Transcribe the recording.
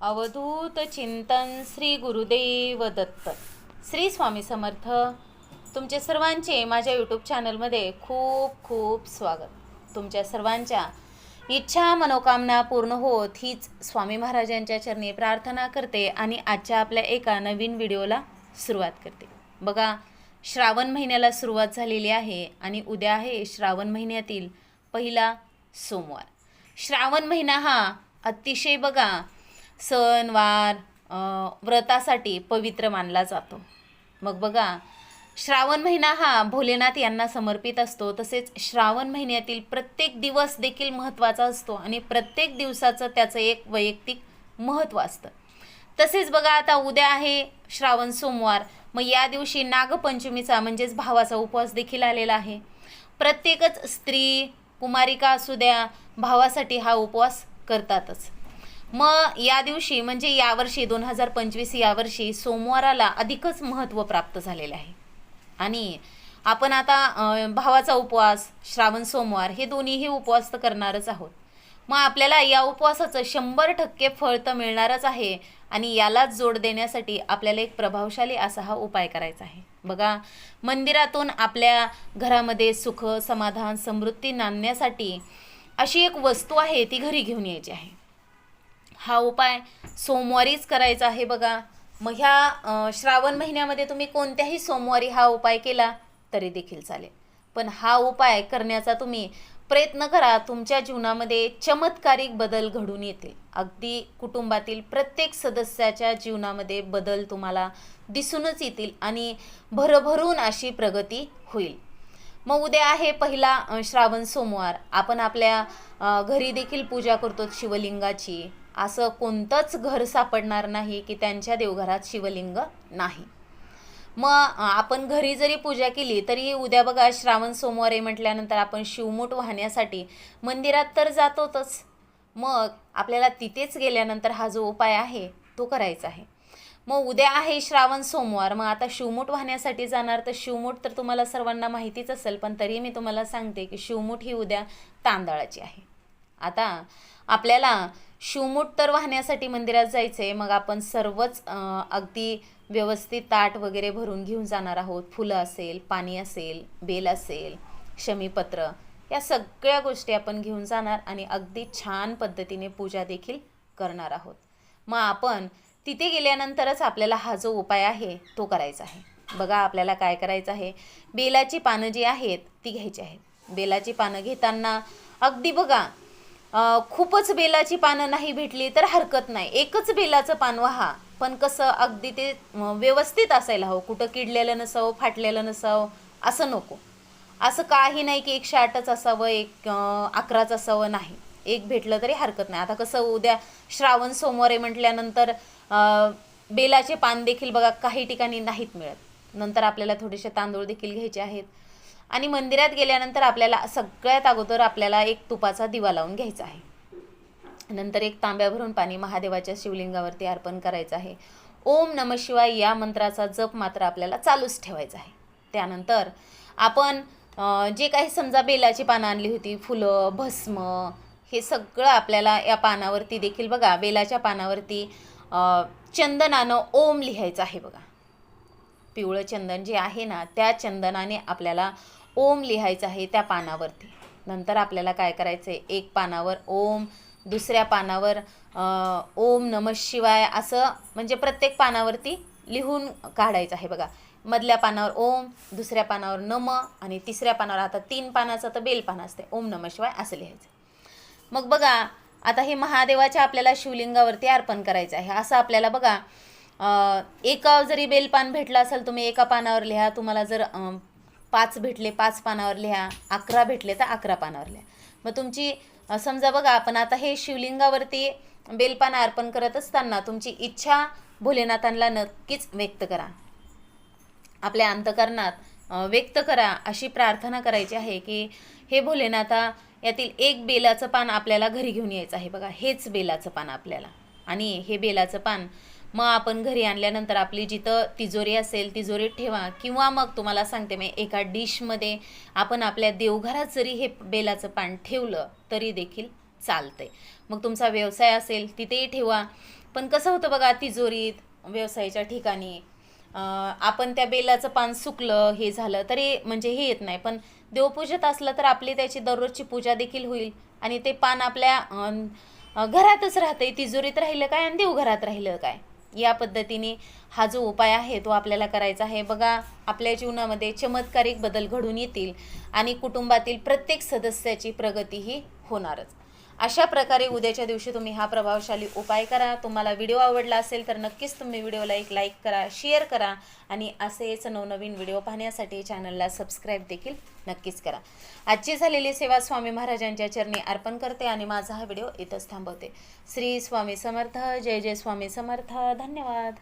अवधूत चिंतन श्री गुरुदेव दत्त. श्री स्वामी समर्थ तुमचे सर्वांचे माझ्या यूट्यूब चॅनलमध्ये खूप खूप स्वागत. तुमच्या सर्वांच्या इच्छा मनोकामना पूर्ण होत हीच स्वामी महाराजांच्या चरणी प्रार्थना करते आणि आजच्या आपल्या एका नवीन व्हिडिओला सुरुवात करते. बघा श्रावण महिन्याला सुरुवात झालेली आहे आणि उद्या आहे श्रावण महिन्यातील पहिला सोमवार. श्रावण महिना हा अतिशय बघा सणवार व्रतासाठी पवित्र मानला जातो. मग बघा श्रावण महिना हा भोलेनाथ यांना समर्पित असतो. तसेच श्रावण महिन्यातील प्रत्येक दिवस देखील महत्त्वाचा असतो आणि प्रत्येक दिवसाचं त्याचं एक वैयक्तिक महत्त्व असतं. तसेच बघा आता उद्या आहे श्रावण सोमवार. मग या दिवशी नागपंचमीचा म्हणजेच भावाचा उपवास देखील आलेला आहे. प्रत्येकच स्त्री कुमारिका असू द्या भावासाठी हा उपवास करतातच. मग या दिवशी म्हणजे यावर्षी दोन हजार पंचवीस यावर्षी सोमवाराला अधिकच महत्त्व प्राप्त झालेलं आहे. आणि आपण आता भावाचा उपवास श्रावण सोमवार हे दोन्हीही उपवास तर करणारच आहोत. मग आपल्याला या उपवासाचं शंभर टक्के फळ तर मिळणारच आहे आणि यालाच जोड देण्यासाठी आपल्याला एक प्रभावशाली असा हा उपाय करायचा आहे. बघा मंदिरातून आपल्या घरामध्ये सुख समाधान समृद्धी नांदण्यासाठी अशी एक वस्तू आहे ती घरी घेऊन यायची आहे. हा उपाय सोमवारीच करायचा आहे बघा. मग ह्या श्रावण महिन्यामध्ये तुम्ही कोणत्याही सोमवारी हा उपाय केला तरी देखील चालेल. पण हा उपाय करण्याचा तुम्ही प्रयत्न करा तुमच्या जीवनामध्ये चमत्कारिक बदल घडून येतील. अगदी कुटुंबातील प्रत्येक सदस्याच्या जीवनामध्ये बदल तुम्हाला दिसूनच येतील आणि भरभरून अशी प्रगती होईल. मग उद्या आहे पहिला श्रावण सोमवार. आपण आपल्या घरी देखील पूजा करतो शिवलिंगाची. असं कोणतंच घर सापडणार नाही की त्यांच्या देवघरात शिवलिंग नाही. मग आपण घरी जरी पूजा केली तरी उद्या बघा श्रावण सोमवार आहे म्हटल्यानंतर आपण शिवमूठ वाहण्यासाठी मंदिरात तर जातोच मग आपल्याला तिथेच गेल्यानंतर हा जो उपाय आहे तो करायचा आहे. मग उद्या आहे श्रावण सोमवार मग आता शिवमूठ वाहण्यासाठी जाणार तर शिवमूठ तर तुम्हाला सर्वांना माहितीच असेल पण तरी मी तुम्हाला सांगते की शिवमूठ ही उद्या तांदळाची आहे. आता आपल्याला शिवमूठ तर वाहण्यासाठी मंदिरात जायचं आहे मग आपण सर्वच अगदी व्यवस्थित ताट वगैरे भरून घेऊन जाणार आहोत. फुलं असेल पाणी असेल बेल असेल शमीपत्र या सगळ्या गोष्टी आपण घेऊन जाणार आणि अगदी छान पद्धतीने पूजा देखील करणार आहोत. मग आपण तिथे गेल्यानंतरच आपल्याला हा जो उपाय आहे तो करायचा आहे. बघा आपल्याला काय करायचं आहे. बेलाची पानं जी आहेत ती घ्यायची आहेत. बेलाची पानं घेताना अगदी बघा खूपच बेलाची पानं नाही भेटली तर हरकत नाही. एकच बेलाचं पान व्हा. पण कसं अगदी ते व्यवस्थित असायला हवं. कुठं किडलेलं नसावं फाटलेलं नसावं असं नको. असं काही नाही की एकशे आठच असावं एक अकराच असावं नाही. एक भेटलं तरी हरकत नाही. आता कसं उद्या श्रावण सोमवार आहे म्हटल्यानंतर बेलाचे पान देखील बघा काही ठिकाणी नाहीत मिळत. नंतर आपल्याला थोडेसे तांदूळ देखील घ्यायचे आहेत. आणि मंदिरात गेल्यानंतर आपल्याला सगळ्यात अगोदर आपल्याला एक तुपाचा दिवा लावून घ्यायचा आहे. नंतर एक तांब्या भरून पाणी महादेवाच्या शिवलिंगावरती अर्पण करायचं आहे. ओम नम शिवाय या मंत्राचा जप मात्र आपल्याला चालूच ठेवायचा आहे. त्यानंतर आपण जे काही समजा बेलाची पानं आणली होती फुलं भस्म हे सगळं आपल्याला या पानावरती देखील बघा बेलाच्या पानावरती चंदनानं ओम लिहायचं आहे बघा. पिवळं चंदन जे आहे ना त्या चंदनाने आपल्याला ओम लिहायचं आहे त्या पानावरती. नंतर आपल्याला काय करायचं आहे एक पानावर ओम दुसऱ्या पानावर ओम नम शिवाय असं म्हणजे प्रत्येक पानावरती लिहून काढायचं आहे बघा. मधल्या पानावर ओम दुसऱ्या पानावर नम आणि तिसऱ्या पानावर आता तीन पानाचं तर बेलपान असते. ओम नम शिवाय असं लिहायचं. मग बघा आता हे महादेवाच्या आपल्याला शिवलिंगावरती अर्पण करायचं आहे. असं आपल्याला बघा एका जरी बेलपान भेटलं असेल तुम्ही एका पानावर लिहा. तुम्हाला जर पाच भेटले पाच पानावर लिहा अकरा भेटले तर अकरा पानावर लिहा. मग तुमची समजा बघा आपण आता हे शिवलिंगावरती बेलपान अर्पण करत असताना तुमची इच्छा भोलेनाथांना नक्कीच व्यक्त करा. आपल्या अंतकरणात व्यक्त करा अशी प्रार्थना करायची आहे की हे भोलेनाथा यातील एक बेलाचं पान आपल्याला घरी घेऊन यायचं आहे. बघा हेच बेलाचं पान आपल्याला. आणि हे बेलाचं पान मग आपण घरी आणल्यानंतर आपली जिथं तिजोरी असेल तिजोरीत ठेवा. किंवा मग तुम्हाला सांगते मी एका डिशमध्ये आपण आपल्या देवघरात जरी हे बेलाचं पान ठेवलं तरी देखील चालतंय. मग तुमचा व्यवसाय असेल तिथेही ठेवा. पण कसं होतं बघा तिजोरीत व्यवसायाच्या ठिकाणी आपण त्या बेलाचं पान सुकलं हे झालं तरी म्हणजे हे येत नाही. पण देवपूजेत असलं तर आपली त्याची दररोजची पूजा देखील होईल. आणि ते पान आपल्या घरातच राहतंय तिजोरीत राहिलं काय आणि देवघरात राहिलं काय? या पद्धतीने हा जो उपाय आहे तो आपल्याला करायचा आहे. बघा आपल्या जीवनामध्ये चमत्कारिक बदल घडून येतील आणि कुटुंबातील प्रत्येक सदस्याची प्रगती ही होणारच. अशा प्रकारे उद्याच्या दिवशी तुम्ही हा प्रभावशाली उपाय करा. तुम्हाला व्हिडिओ आवडला असेल तर नक्कीच तुम्ही व्हिडिओला एक लाईक करा शेअर करा आणि असेच नवनवीन व्हिडिओ पाहण्यासाठी चॅनलला सबस्क्राईब देखील नक्कीच करा. आजची झालेली सेवा स्वामी महाराजांच्या चरणी अर्पण करते आणि माझा हा व्हिडिओ इथंच थांबवते. श्री स्वामी समर्थ जय जय स्वामी समर्थ. धन्यवाद.